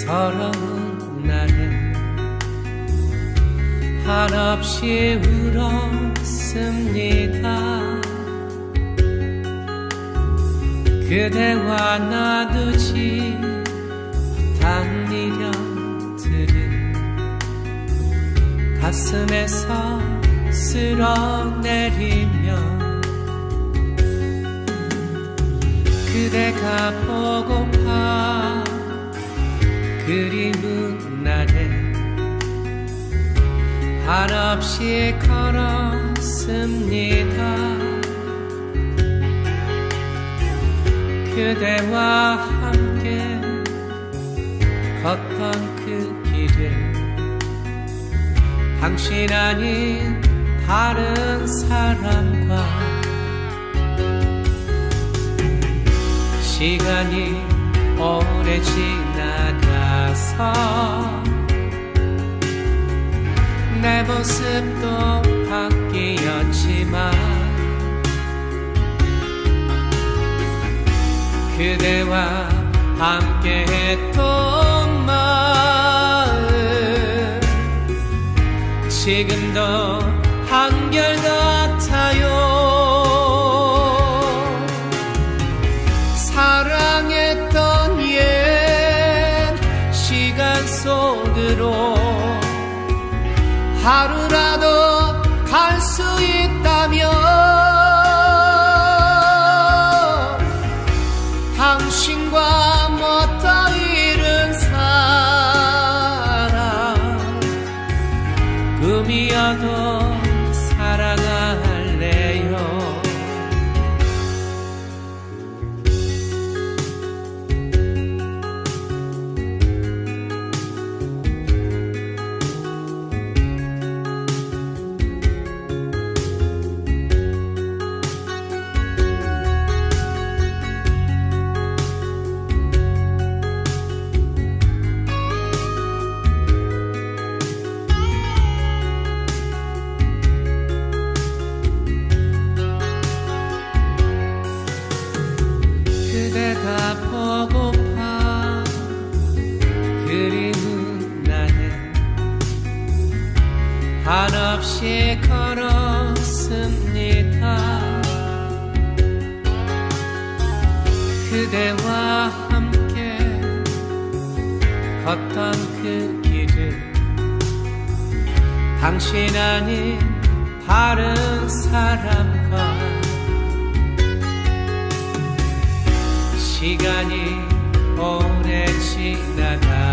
서러운 날에 한없이 울었습니다. 그대와 나두지 못한 미련들은 가슴에서 쓸어내리며 그대가 보고파 그리운 날에 한없이 걸었습니다. 그대와 함께 걷던 그 길을 당신 아닌 다른 사람과 시간이 오래 지나가서 내 모습도 바뀌었지만 그대와 함께 했던 마음 지금 시간 속으로 하루라도 갈 수 있다면 한없이 걸었습니다. 그대와 함께 걷던 그 길을 당신 아닌 다른 사람과 시간이 오래 지나가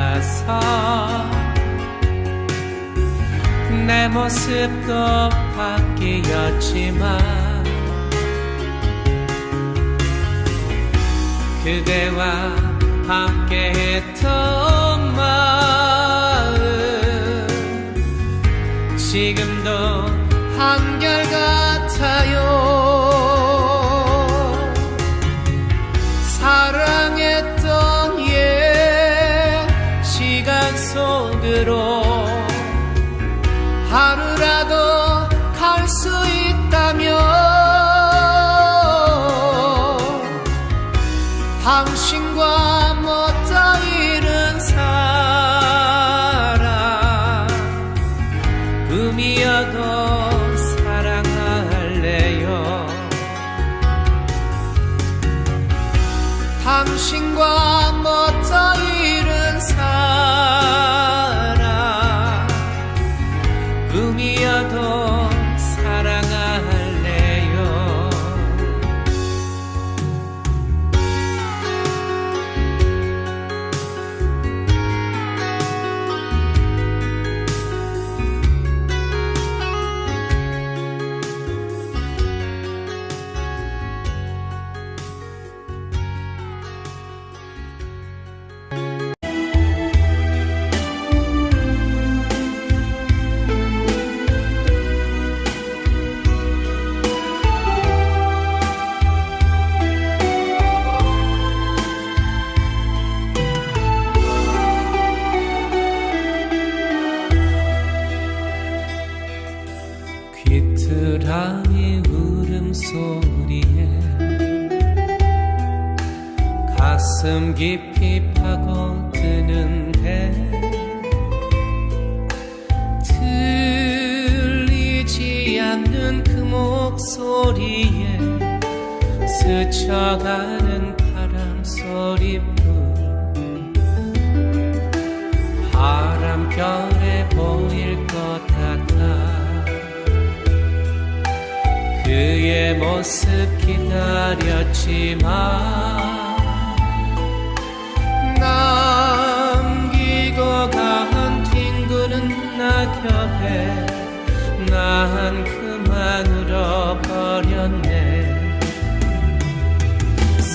서내 모습도 바뀌었지만 그대와 함께 했던 마음 지금도 한결같아요 속으로 스쳐가는 바람 소리뿐. 바람결에 보일 것 같아. 그의 모습 기다렸지만 남기고 간 뒹구는 낙엽에 난그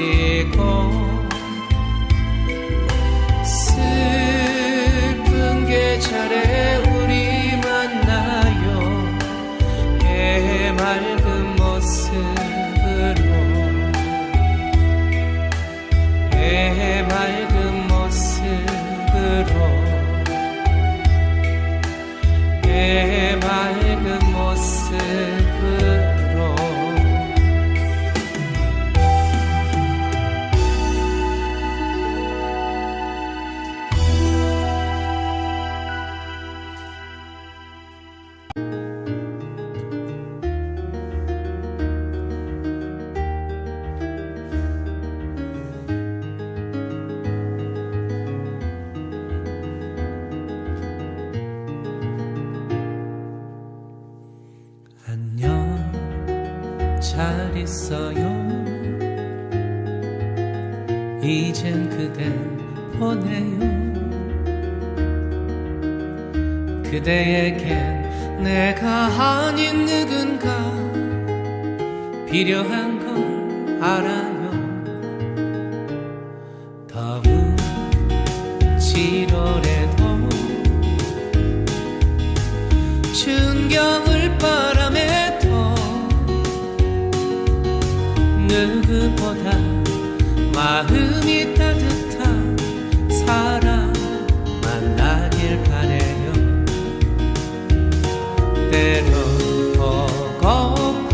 지워버 잘 있어요. 이젠 그댈 보내요. 그대에겐 내가 아닌 누군가 필요한 걸 알아요 마음이 따뜻한 사람 만나길 바래요. 때론 보고파지겠지만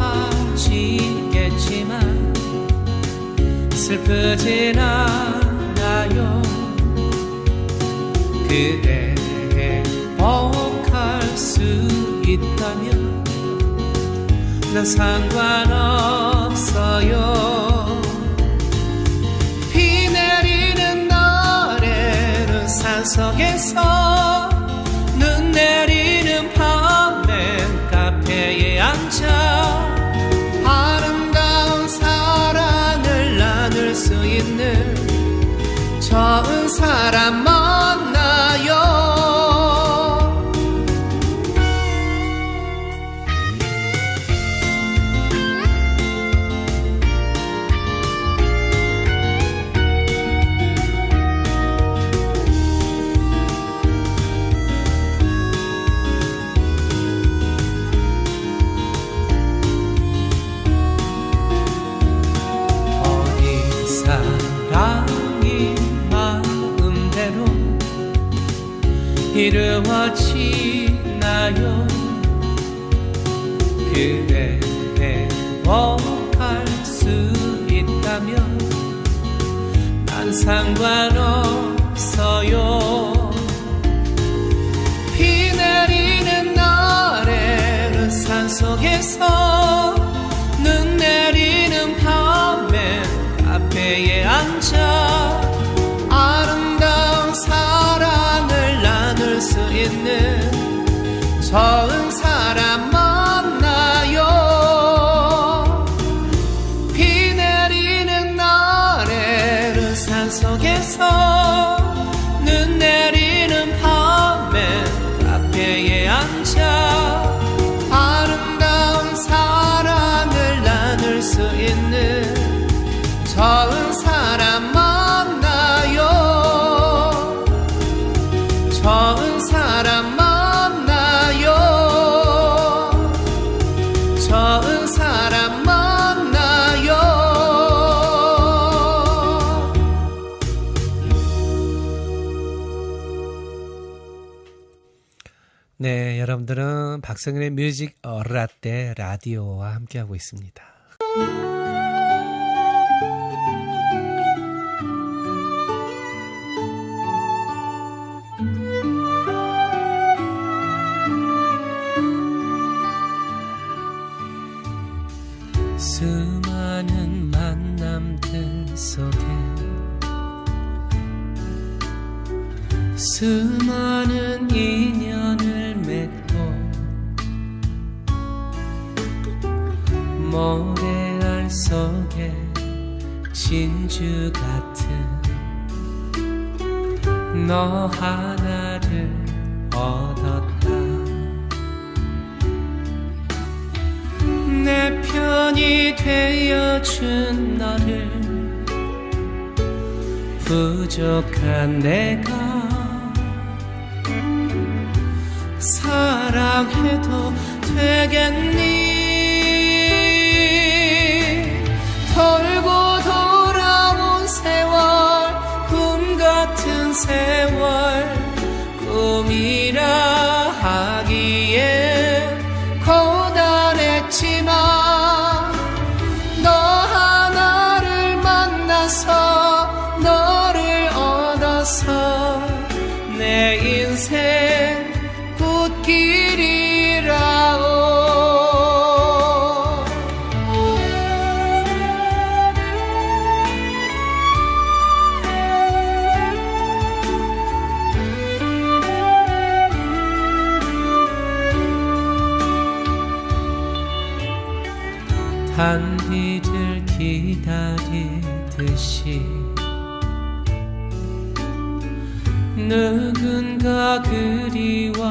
슬프진 않아요. 그대 행복할 수 있다면 난 상관없어요 난 상관없어요. 비 내리는 날에는 산속에서 산속에서 네, 여러분들은 박성현의 뮤직 어라떼 라디오와 함께하고 있습니다. 수많은 만남들 속에 수많은 인연 모래알 속에 진주 같은 너 하나를 얻었다. 내 편이 되어준 너를 부족한 내가 사랑해도 되겠니 돌고 돌아온 세월 꿈 같은 세월 누군가 그리워하는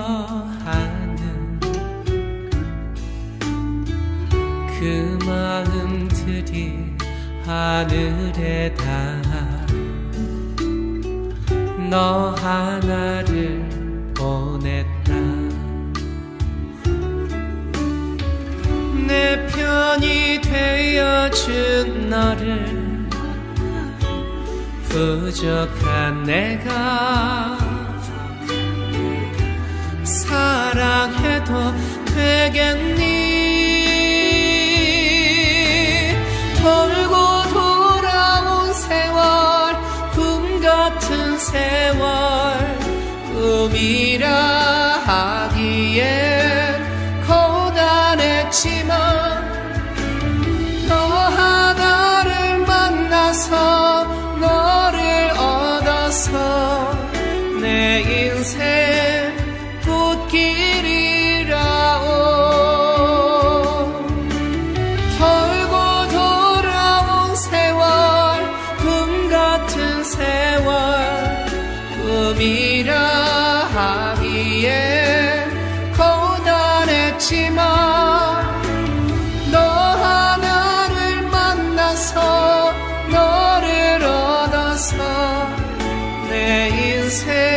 그 마음들이 하늘에 닿아 너 하나를 보냈다. 내 편이 되어준 너를 부족한 내가 사랑해도 되겠니 내 인생 내인